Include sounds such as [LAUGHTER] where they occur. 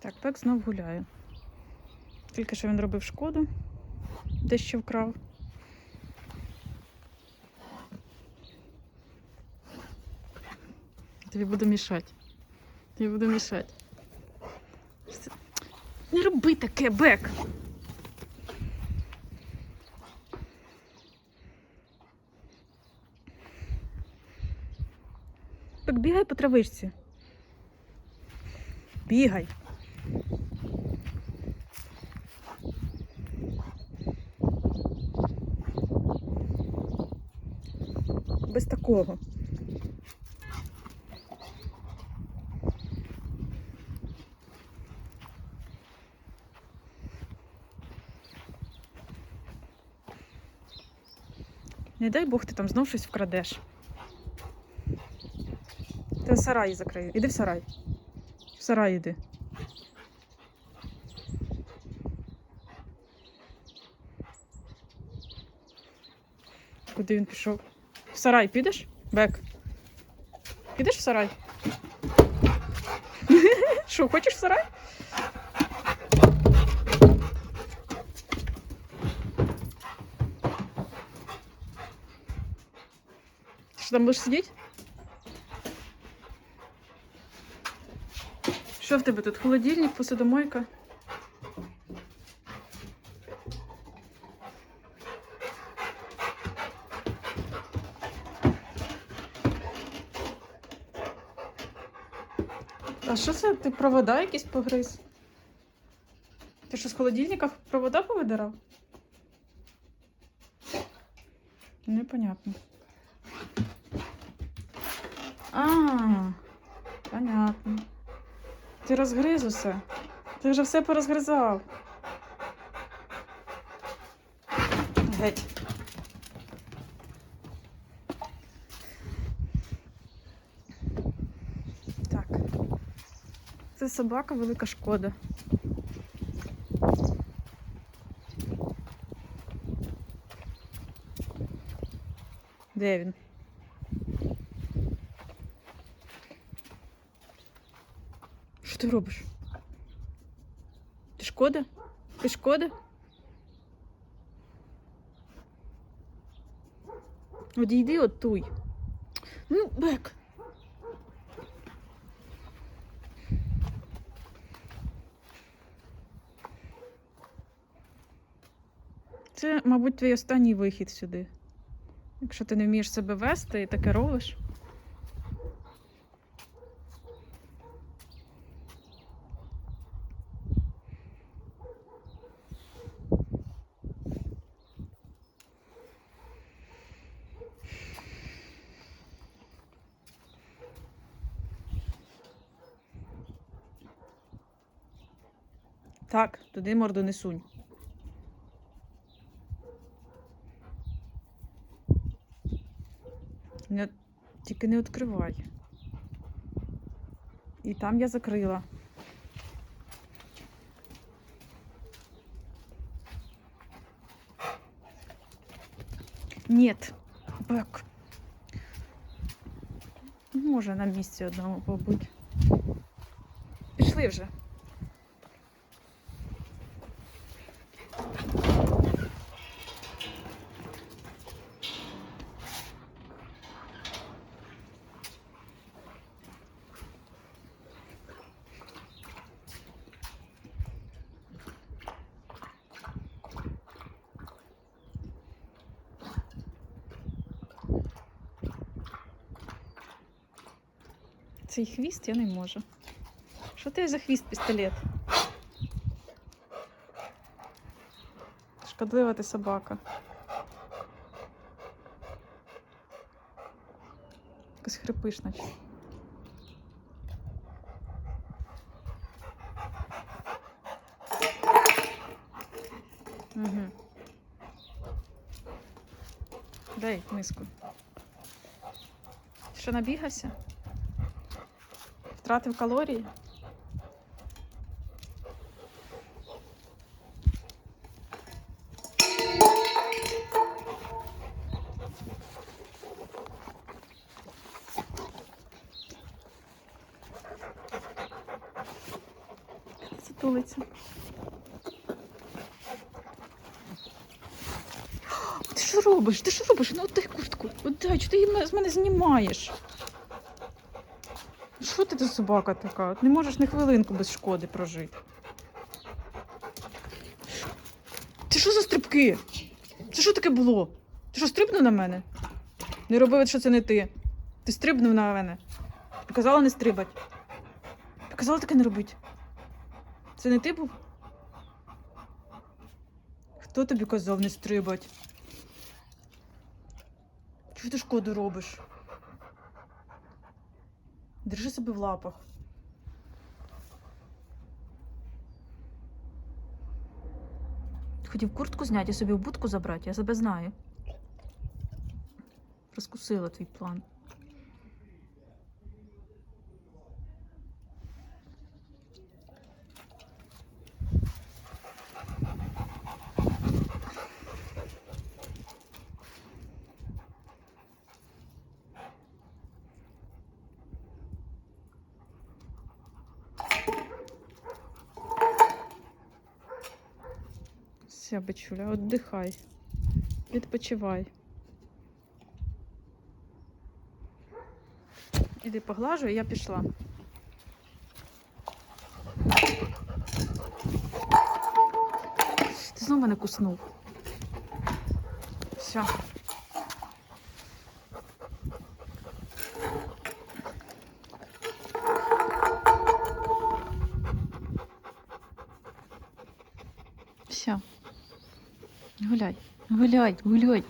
Так, пек знов гуляє. Тільки що він робив шкоду, дещо вкрав. Тобі буду мішати. Тобі буду мішати. Не роби таке, бек! Бек, бігай по травичці. Бігай. Без такого. Не дай Бог ти там знов щось вкрадеш. В сараї закрию. Іди в сарай. В сарай іди. Куди він пішов? В сарай підеш? Бек. Підеш в сарай? [LAUGHS] Що, хочеш в сарай? Що там будеш сидіти? Що в тебе тут? Холодильник, посудомойка? Що це? Ти провода якісь погриз? Ти що з холодильника провода повидирав? Непонятно. А, понятно. Ти розгриз усе. Ти вже все порозгризав. Геть. Так. Це собака велика шкода. Де він? Що ти робиш? Ти шкода? Ти шкода? Одійди оттуй. Ну, бек. Це, мабуть, твій останній вихід сюди. Якщо ти не вмієш себе вести і таке робиш. Так, туди морду не сунь. Не, тільки не відкривай. І там я закрила. Нет, бек. Може на місці одному побути. Пішли вже. Цей хвіст я не можу. Що ти за хвіст пістолет? Шкодлива ти собака. Якось хрипиш, наче. Угу. Дай миску. Що набігався? Втратив калорії? тулиться. Ти що робиш? Ти що робиш? Ну отдай куртку. Отдай, чого ти її з мене знімаєш? Що ти за собака така? Не можеш ні хвилинку без шкоди прожити. Ти що за стрибки? Це що таке було? Ти що стрибнув на мене? Не роби, що це не ти. Ти стрибнув на мене. Я казала не стрибать. Я таке не робить. Це не ти був? Хто тобі казав не стрибать? Чого ти шкоду робиш? Держи себе в лапах. Хотів куртку зняти і собі в будку забрати, я себе знаю. Розкусила твій план. Все, бичуля, отдихай. Відпочивай. Іди поглажу, і я пішла. Ти знову мене куснув. Все. Все. Гуляй, гуляй, гуляй.